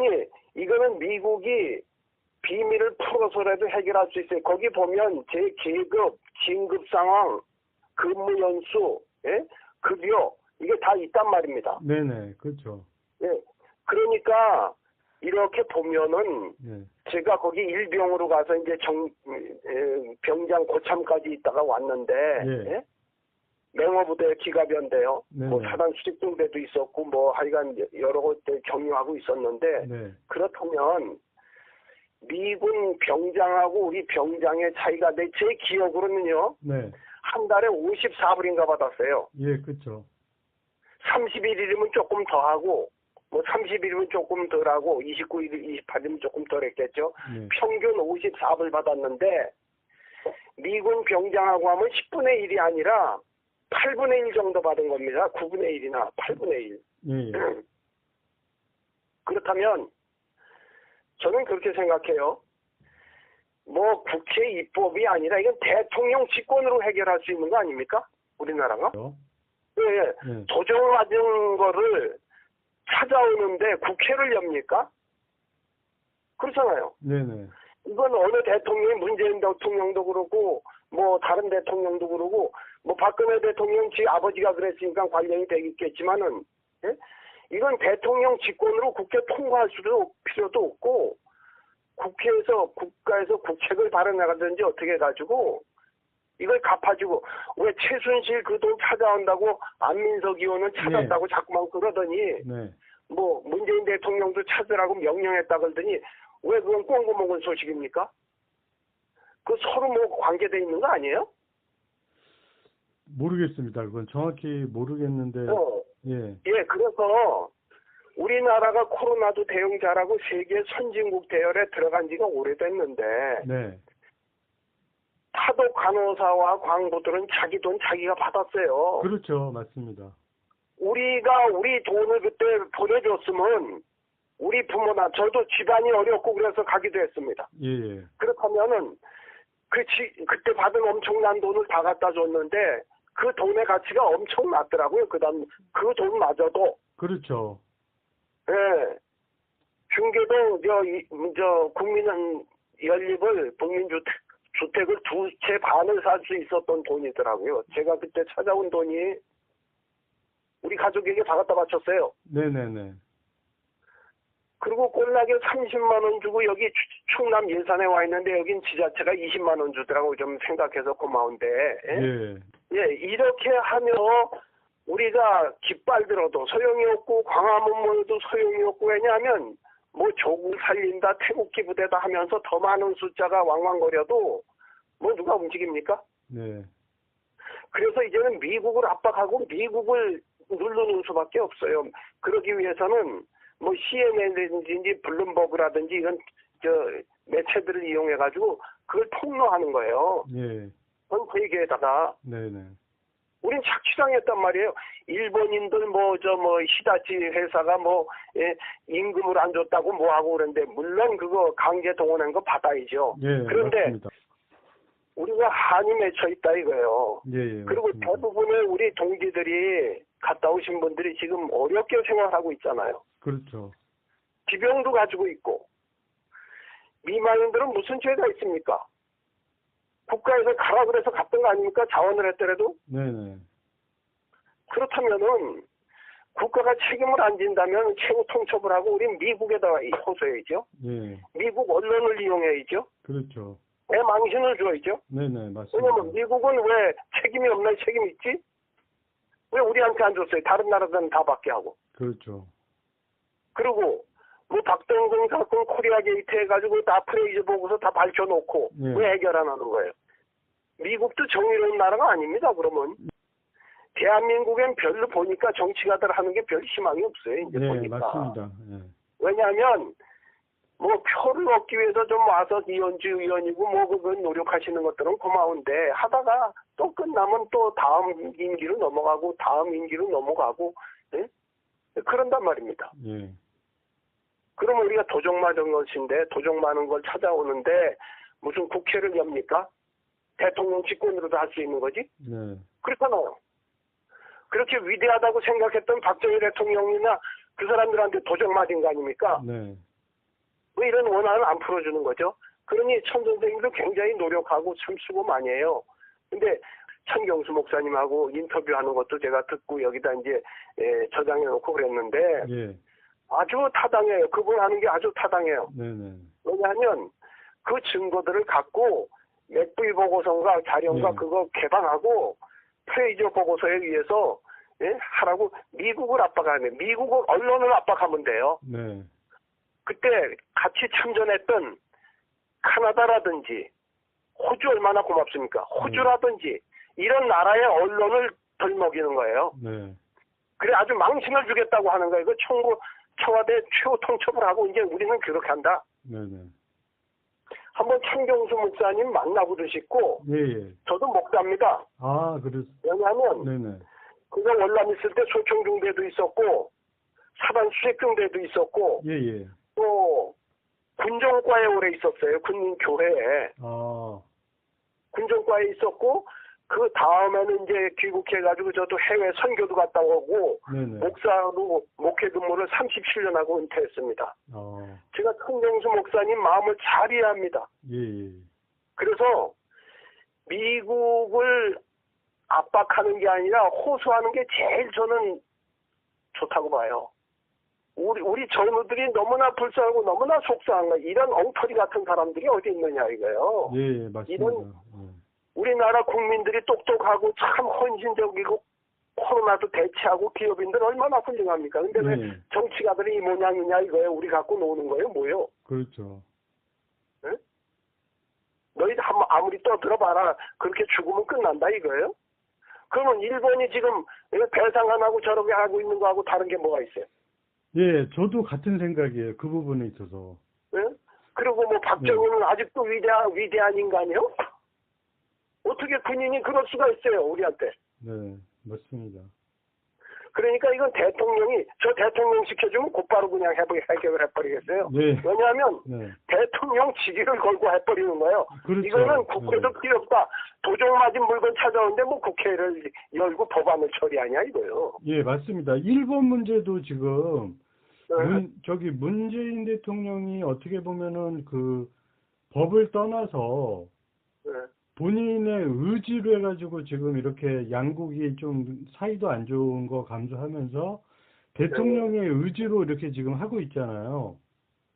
아니 이거는 미국이 비밀을 풀어서라도 해결할 수 있어요. 거기 보면 제 계급, 진급 상황, 근무 연수, 예? 급여 이게 다 있단 말입니다. 네네, 그렇죠. 예. 그러니까 이렇게 보면은 예. 제가 거기 일병으로 가서 이제 정 에, 병장 고참까지 있다가 왔는데 예. 예? 맹호부대 기갑연대요. 네네. 뭐 사단 수직등대도 있었고 뭐 하여간 여러 곳에 경유하고 있었는데 네. 그렇다면 미군 병장하고 우리 병장의 차이가 내 제 기억으로는요 네. 한 달에 54불인가 받았어요. 예, 그렇죠. 31일이면 조금 더 하고 뭐 30일이면 조금 덜 하고 29일, 28일이면 조금 덜 했겠죠. 예. 평균 54불 받았는데 미군 병장하고 하면 10분의 1이 아니라 8분의 1 정도 받은 겁니다. 9분의 1이나 8분의 1. 예, 예. 그렇다면 저는 그렇게 생각해요. 뭐 국회 입법이 아니라 이건 대통령 직권으로 해결할 수 있는 거 아닙니까? 우리나라가? 예, 예. 예. 도정 맞은 거를 찾아오는데 국회를 엽니까? 그렇잖아요. 네네. 이건 어느 대통령이 문재인 대통령도 그러고 뭐 다른 대통령도 그러고 뭐 박근혜 대통령 지 아버지가 그랬으니까 관련이 되겠지만은 예? 이건 대통령 직권으로 국회 통과할 수도 필요도 없고 국회에서 국가에서 국책을 발언해가든지 어떻게 해가지고 이걸 갚아주고 왜 최순실 그 돈 찾아온다고 안민석 의원은 찾았다고 자꾸만 그러더니 네. 뭐 문재인 대통령도 찾으라고 명령했다 그러더니 왜 그건 꽁고 먹은 소식입니까? 그 서로 뭐 관계돼 있는 거 아니에요? 모르겠습니다. 그건 정확히 모르겠는데, 어, 예. 예, 그래서 우리나라가 코로나도 대응 잘하고 세계 선진국 대열에 들어간 지가 오래됐는데 네. 타독 간호사와 광부들은 자기 돈 자기가 받았어요. 그렇죠. 맞습니다. 우리가 우리 돈을 그때 보내줬으면 우리 부모나 저도 집안이 어렵고 그래서 가기도 했습니다. 예, 예. 그렇다면은 그 지, 그때 받은 엄청난 돈을 다 갖다 줬는데 그 돈의 가치가 엄청 낮더라고요. 그다음 그 돈마저도 그렇죠. 예. 중계동 저, 이, 저 국민은 연립을 국민주택 주택을 두 채 반을 살 수 있었던 돈이더라고요. 제가 그때 찾아온 돈이 우리 가족에게 다 갖다 바쳤어요. 네네네. 그리고 꼴나게 30만 원 주고 여기 추- 충남 예산에 와 있는데 여긴 지자체가 20만 원 주더라고 좀 생각해서 고마운데 예? 예. 예, 이렇게 하면 우리가 깃발 들어도 소용이 없고 광화문 모여도 소용이 없고 왜냐하면 뭐 조국 살린다 태국기 부대다 하면서 더 많은 숫자가 왕왕거려도 뭐 누가 움직입니까? 네. 그래서 이제는 미국을 압박하고 미국을 누르는 수밖에 없어요. 그러기 위해서는 뭐 CNN이든지 블룸버그라든지 이런 저 매체들을 이용해 가지고 그걸 통로하는 거예요. 예. 전그 네네. 우린 착취당했단 말이에요. 일본인들 뭐저뭐 히다치 회사가 뭐 예, 임금을 안 줬다고 뭐 하고 그러는데 물론 그거 강제 동원한 거 받아야죠. 예. 그런데 맞습니다. 우리가 한이 맺혀 있다 이거예요. 예, 예. 그리고 맞습니다. 대부분의 우리 동지들이 갔다 오신 분들이 지금 어렵게 생활하고 있잖아요. 그렇죠. 지병도 가지고 있고 미만인들은 무슨 죄가 있습니까? 국가에서 가라 그래서 갔던 거 아닙니까? 자원을 했더라도 네네. 그렇다면은 국가가 책임을 안 진다면 최고 통첩을 하고 우린 미국에다가 호소해야죠. 예. 미국 언론을 이용해야죠. 그렇죠. 애 망신을 줘야죠. 네네. 맞습니다. 왜냐면 미국은 왜 책임이 없나 책임 있지? 왜 우리한테 안 줬어요? 다른 나라들은 다 받게 하고. 그렇죠. 그리고 뭐 박동근 사건 코리아 게이트 해가지고 다 프레이즈 보고서 다 밝혀놓고 예. 왜 해결 안 하는 거예요? 미국도 정의로운 나라가 아닙니다. 그러면 대한민국엔 별로 보니까 정치가들 하는 게 별 희망이 없어요. 이제 네, 보니까. 맞습니다. 예. 왜냐하면 뭐 표를 얻기 위해서 좀 와서 이현주 의원이고 뭐 그거 노력하시는 것들은 고마운데 하다가 또 끝나면 또 다음 임기로 넘어가고 다음 임기로 넘어가고 예? 그런단 말입니다. 예. 그러면 우리가 도적 맞은 것인데 도적 많은 걸 찾아오는데 무슨 국회를 엽니까? 대통령 직권으로도 할 수 있는 거지? 네. 그렇잖아요. 그렇게 위대하다고 생각했던 박정희 대통령이나 그 사람들한테 도적 맞은 거 아닙니까? 네. 뭐 이런 원한을 안 풀어주는 거죠. 그러니 천 선생님도 굉장히 노력하고 참 수고 많이 해요. 근데 천경수 목사님하고 인터뷰하는 것도 제가 듣고 여기다 이제 예, 저장해 놓고 그랬는데 예. 아주 타당해요. 그분 하는 게 아주 타당해요. 네네. 왜냐하면 그 증거들을 갖고 맥부이 보고서인가 자료인가 네. 그거 개방하고 프레이저 보고서에 의해서 예? 하라고 미국을 압박하면 미국을 언론을 압박하면 돼요. 네. 그때 같이 참전했던 카나다라든지 호주 얼마나 고맙습니까? 호주라든지 이런 나라의 언론을 덜 먹이는 거예요. 네. 그래 아주 망신을 주겠다고 하는 거예요. 그 청구 청와대 최고 통첩을 하고 이제 우리는 그렇게 한다. 네네. 한번 창경수 목사님 만나보도 싶고 예, 예. 저도 목사입니다. 아, 그랬, 왜냐하면 네네. 그가 월남 있을 때 소총중대도 있었고 사단 수색중대도 있었고 예, 예. 또 군정과에 오래 있었어요. 군인교회에 아, 군정과에 있었고 그 다음에는 이제 귀국해가지고 저도 해외 선교도 갔다 오고 네네. 목사로 목회 근무를 37년 하고 은퇴했습니다. 아, 제가 창경수 목사님 마음을 잘 이해합니다. 예, 예. 그래서 미국을 압박하는 게 아니라 호소하는 게 제일 저는 좋다고 봐요. 우리 우리 젊은들이 너무나 불쌍하고 너무나 속상한 거 이런 엉터리 같은 사람들이 어디 있느냐 이거요. 예, 예, 맞습니다. 이런- 예. 우리나라 국민들이 똑똑하고 참 헌신적이고 코로나도 대체하고 기업인들 얼마나 훌륭합니까? 근데 왜 네. 정치가들이 이 모양이냐 이거예요. 우리 갖고 노는 거예요, 뭐요? 그렇죠. 너희들 한번 아무리 떠들어봐라. 그렇게 죽으면 끝난다 이거예요? 그러면 일본이 지금 배상 안 하고 저렇게 하고 있는 거하고 다른 게 뭐가 있어요? 예, 저도 같은 생각이에요. 그 부분에 있어서. 예? 그리고 뭐 박정희는 아직도 위대한, 위대한 인간이요? 어떻게 군인이 그럴 수가 있어요, 우리한테. 네, 맞습니다. 그러니까 이건 대통령이, 저 대통령 시켜주면 곧바로 그냥 해결을 해버리겠어요. 네, 왜냐하면 네. 대통령 직위를 걸고 해버리는 거예요. 그렇죠. 이거는 국회도 네. 필요 없다. 도적 맞은 물건 찾아오는데 뭐 국회를 열고 법안을 처리하냐 이거요. 예, 맞습니다. 일본 문제도 지금 네. 문, 저기 문재인 대통령이 어떻게 보면은 그 법을 떠나서 네. 본인의 의지로 해가지고 지금 이렇게 양국이 좀 사이도 안 좋은 거 감수하면서 대통령의 의지로 이렇게 지금 하고 있잖아요.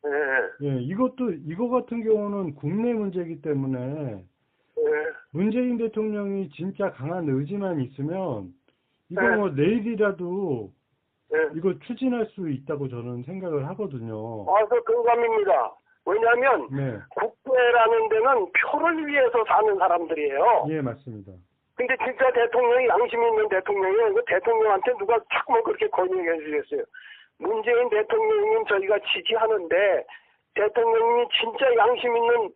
네. 예, 이것도, 이거 같은 경우는 국내 문제이기 때문에 네. 문재인 대통령이 진짜 강한 의지만 있으면 이거 네. 뭐 내일이라도 네. 이거 추진할 수 있다고 저는 생각을 하거든요. 아, 그 공감입니다. 왜냐하면 네, 국회라는 데는 표를 위해서 사는 사람들이에요. 예, 맞습니다. 근데 진짜 대통령이 양심 있는 대통령이에요. 그 대통령한테 누가 자꾸만 그렇게 건의해 주겠어요. 문재인 대통령님 저희가 지지하는데 대통령이 진짜 양심 있는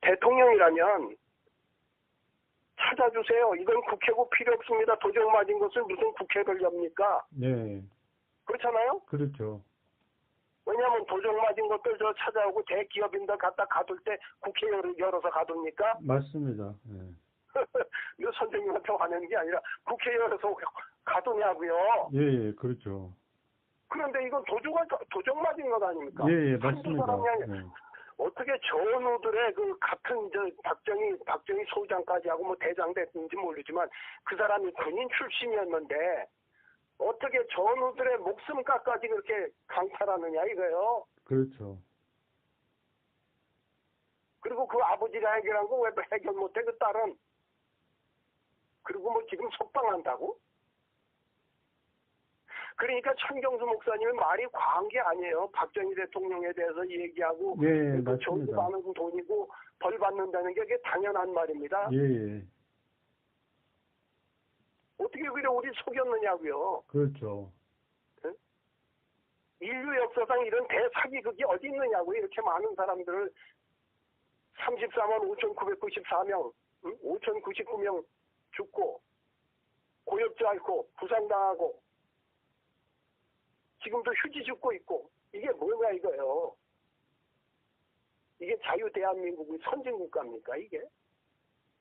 대통령이라면 찾아주세요. 이건 국회고 필요 없습니다. 도적 맞은 것을 무슨 국회를 엽니까? 네, 그렇잖아요? 그렇죠. 왜냐하면 도적 맞은 것들 저 찾아오고 대기업인들 갖다 가둘 때 국회 열- 열어서 가둡니까? 맞습니다. 예. 이거 선생님한테 화내는 게 아니라 국회 열어서 가두냐고요. 예, 예, 그렇죠. 그런데 이건 도주가 도적 맞은 것 아닙니까? 예, 예, 맞습니다. 예. 어떻게 전우들의 그 같은 저 박정희 박정희 소장까지 하고 뭐 대장 됐는지 모르지만 그 사람이 군인 출신이었는데 어떻게 전우들의 목숨까지 그렇게 강탈하느냐 이거요. 그렇죠. 그리고 그 아버지가 해결한 거 왜 해결 못해 그 딸은 그리고 뭐 지금 속방한다고? 그러니까 천경수 목사님은 말이 과한 게 아니에요. 박정희 대통령에 대해서 얘기하고 예, 그 돈이 맞습니다. 많은 돈이고 벌 받는다는 게 당연한 말입니다. 예, 예, 어떻게 그래 우리 속였느냐고요. 그렇죠. 인류 역사상 이런 대사기극이 어디 있느냐고 이렇게 많은 사람들을 34만 5,994명, 5,099명 죽고 고엽지 않고 부상당하고 지금도 휴지 죽고 있고 이게 뭐냐 이거예요. 이게 자유 대한민국의 선진국가입니까 이게?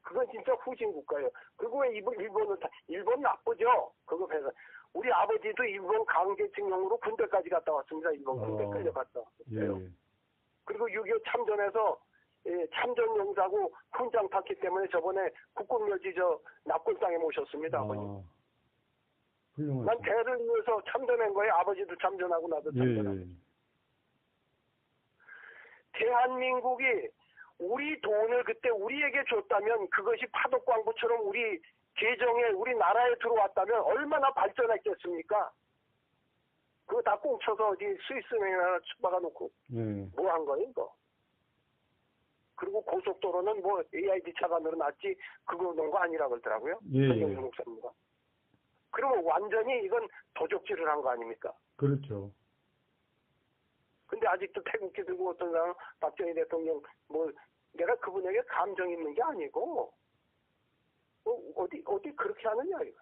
그건 진짜 후진 국가예요. 그거 왜 일본, 일본은 다, 일본 나쁘죠? 그거 배서 우리 아버지도 일본 강제징용으로 군대까지 갔다 왔습니다. 일본 군대 어. 끌려갔다 예, 왔어요. 예. 6.25 참전에서 예, 참전 용사고 훈장 탔기 때문에 저번에 국군묘지 저 납골당에 모셨습니다 아버님. 아, 훌륭하죠. 난 대를 위해서 참전한 거예요. 아버지도 참전하고 나도 예, 참전하고. 예. 대한민국이 우리 돈을 그때 우리에게 줬다면 그것이 파독 광부처럼 우리 계정에 우리 나라에 들어왔다면 얼마나 발전했겠습니까? 그거 다 꽁쳐서 어디 스위스에 하나 박아 놓고 예. 뭐한 거예요 이거? 그리고 고속도로는 뭐 AID 차가 늘어났지 그거 놓은 거 아니라 그러더라고요. 예, 예. 목사입니다. 그러면 완전히 이건 도적질을 한 거 아닙니까? 그렇죠. 아직도 태국기 들고 어떤 사람 박정희 대통령 뭐 내가 그분에게 감정 있는 게 아니고 어, 어디 어디 그렇게 하느냐 이거.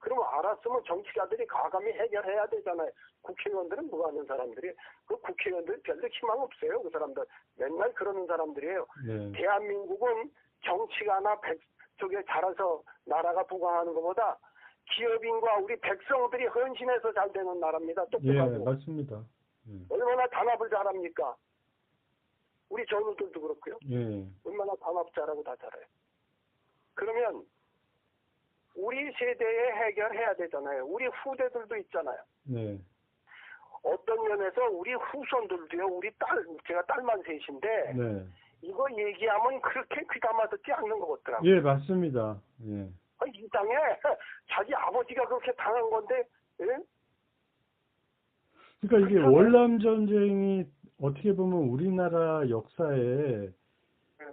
그러면 알았으면 정치가들이 과감히 해결해야 되잖아요. 국회의원들은 뭐 하는 사람들이 그 국회의원들 별로 희망 없어요. 그 사람들 맨날 그러는 사람들이에요. 네. 대한민국은 정치가나 백 쪽에 잘해서 나라가 부강하는 것보다 기업인과 우리 백성들이 헌신해서 잘 되는 나라입니다. 예, 똑똑하고. 맞습니다. 예. 얼마나 단합을 잘합니까? 우리 전우들도 그렇고요. 예. 얼마나 단합 잘하고 다 잘해요. 그러면 우리 세대에 해결해야 되잖아요. 우리 후대들도 있잖아요. 네. 어떤 면에서 우리 후손들도요. 우리 딸, 제가 딸만 셋인데 네. 이거 얘기하면 그렇게 귀담아 듣지 않는 것 같더라고요. 예, 맞습니다. 예. 아, 이 땅에 자기 아버지가 그렇게 당한 건데 예? 그러니까 이게. 월남 전쟁이 어떻게 보면 우리나라 역사에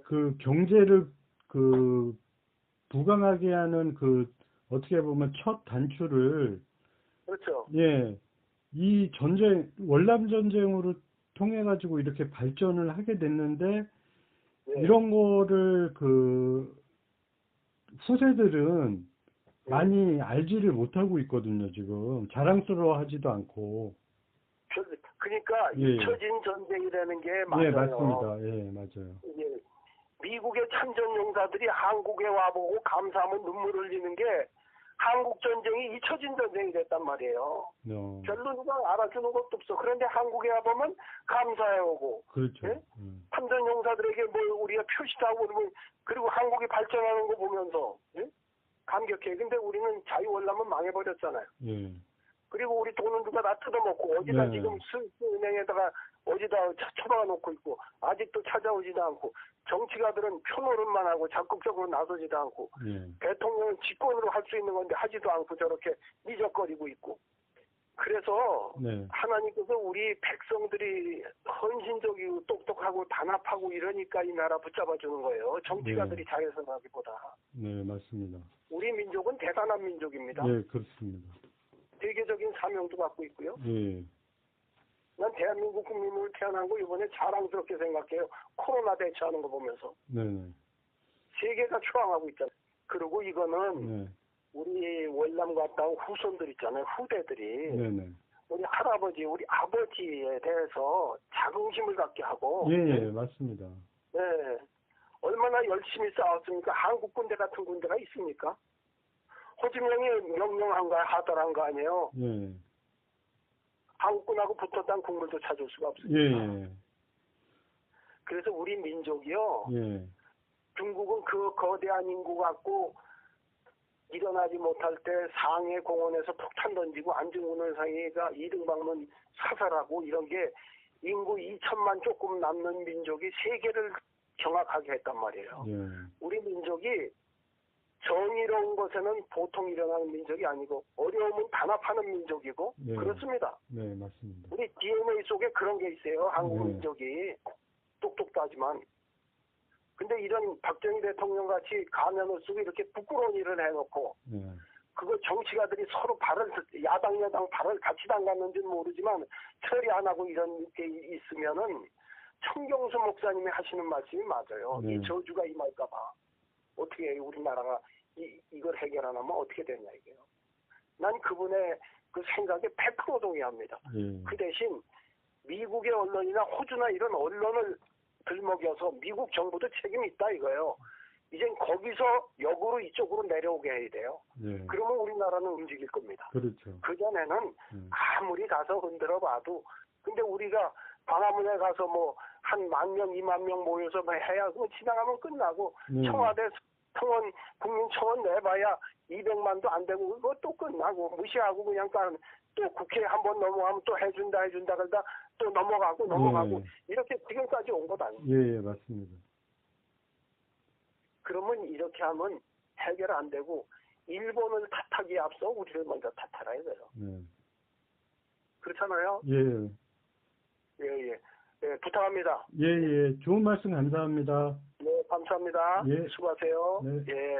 그 경제를 그 부강하게 하는 그 어떻게 보면 첫 단추를 그렇죠. 예, 이 전쟁 월남 전쟁으로 통해 가지고 이렇게 발전을 하게 됐는데 예. 이런 거를 그 후세들은 많이 알지를 못하고 있거든요, 지금. 자랑스러워하지도 않고. 저- 그러니까 예, 예. 잊혀진 전쟁이라는 게 맞아요. 예, 맞습니다. 예, 맞아요. 예, 미국의 참전 용사들이 한국에 와보고 감사하면 눈물 흘리는 게 한국 전쟁이 잊혀진 전쟁이 됐단 말이에요. 어, 별로 누가 알아주는 것도 없어. 그런데 한국에 와보면 감사해오고 그렇죠. 예? 음, 참전 용사들에게 뭐 우리가 표시도 하고 그러고 그리고 한국이 발전하는 거 보면서 예? 감격해. 근데 우리는 자유월남은 망해버렸잖아요. 예, 그리고 우리 돈은 누가 다 뜯어먹고 어디다 네. 지금 스위스 은행에다가 어디다 차- 처박아 놓고 있고 아직도 찾아오지도 않고 정치가들은 표노릇만 하고 적극적으로 나서지도 않고 예, 대통령은 직권으로 할 수 있는 건데 하지도 않고 저렇게 미적거리고 있고 그래서 네, 하나님께서 우리 백성들이 헌신적이고 똑똑하고 단합하고 이러니까 이 나라 붙잡아 주는 거예요. 정치가들이 네. 잘해서 하기보다 네, 맞습니다. 우리 민족은 대단한 민족입니다. 예, 그렇습니다. 사명도 갖고 있고요. 예, 난 대한민국 국민으로 태어난 거 이번에 자랑스럽게 생각해요. 코로나 대처하는 거 보면서 네, 네, 세계가 추앙하고 있잖아요. 그리고 이거는 네, 우리 월남 갔다 온 후손들 있잖아요. 후대들이 네, 네. 우리 할아버지, 우리 아버지에 대해서 자긍심을 갖게 하고 예, 예, 맞습니다. 네. 얼마나 열심히 싸웠습니까? 한국 군대 같은 군대가 있습니까? 호지명이 명령한 거 하더란 거 아니에요. 예, 한국군하고 붙었다는 국물도 찾을 수가 예, 없습니다. 예, 그래서 우리 민족이요. 예, 중국은 그 거대한 인구 갖고 일어나지 못할 때 상해 공원에서 폭탄 던지고 안중근을 상해가 이등 방문 사살하고 이런 게 인구 2천만 조금 남는 민족이 세계를 경악하게 했단 말이에요. 예, 우리 민족이 정의로운 것에는 보통 일어나는 민족이 아니고 어려움은 단합하는 민족이고 네. 그렇습니다. 네, 맞습니다. 우리 DNA 속에 그런 게 있어요. 한국 네. 민족이 똑똑도 하지만 근데 이런 박정희 대통령 같이 가면을 쓰고 이렇게 부끄러운 일을 해놓고 예, 그거 정치가들이 서로 발을 야당 여당 발을 같이 담갔는지는 모르지만 처리 안 하고 이런 게 있으면은 청경수 목사님이 하시는 말씀이 맞아요. 네. 이 저주가 임할까봐 어떻게? 우리나라가 이 이걸 해결 안 하면 어떻게 되냐 이게요. 난 그분의 그 생각에 100% 동의합니다. 예, 그 대신 미국의 언론이나 호주나 이런 언론을 들먹여서 미국 정부도 책임이 있다 이거예요. 이젠 거기서 역으로 이쪽으로 내려오게 해야 돼요. 예, 그러면 우리나라는 움직일 겁니다. 그렇죠. 그전에는 예, 아무리 가서 흔들어 봐도 근데 우리가 광화문에 가서 뭐 한 만 명, 이만 명 모여서 뭐 해야 그거 지나가면 끝나고 네. 청와대 청원 국민 청원 내봐야 200만도 안 되고 그거 또 끝나고 무시하고 그냥 까- 또 국회 한 번 넘어가면 또 해준다 해준다 그러다 또 넘어가고 넘어가고 네. 이렇게 지금까지 온 것 아니에요. 예, 예, 맞습니다. 그러면 이렇게 하면 해결 안 되고 일본을 탓하기에 앞서 우리를 먼저 탓하라 이거예요. 네. 그렇잖아요. 예, 예, 예. 예, 부탁합니다. 예, 예. 좋은 말씀 감사합니다. 네, 감사합니다. 예. 수고하세요. 네. 예.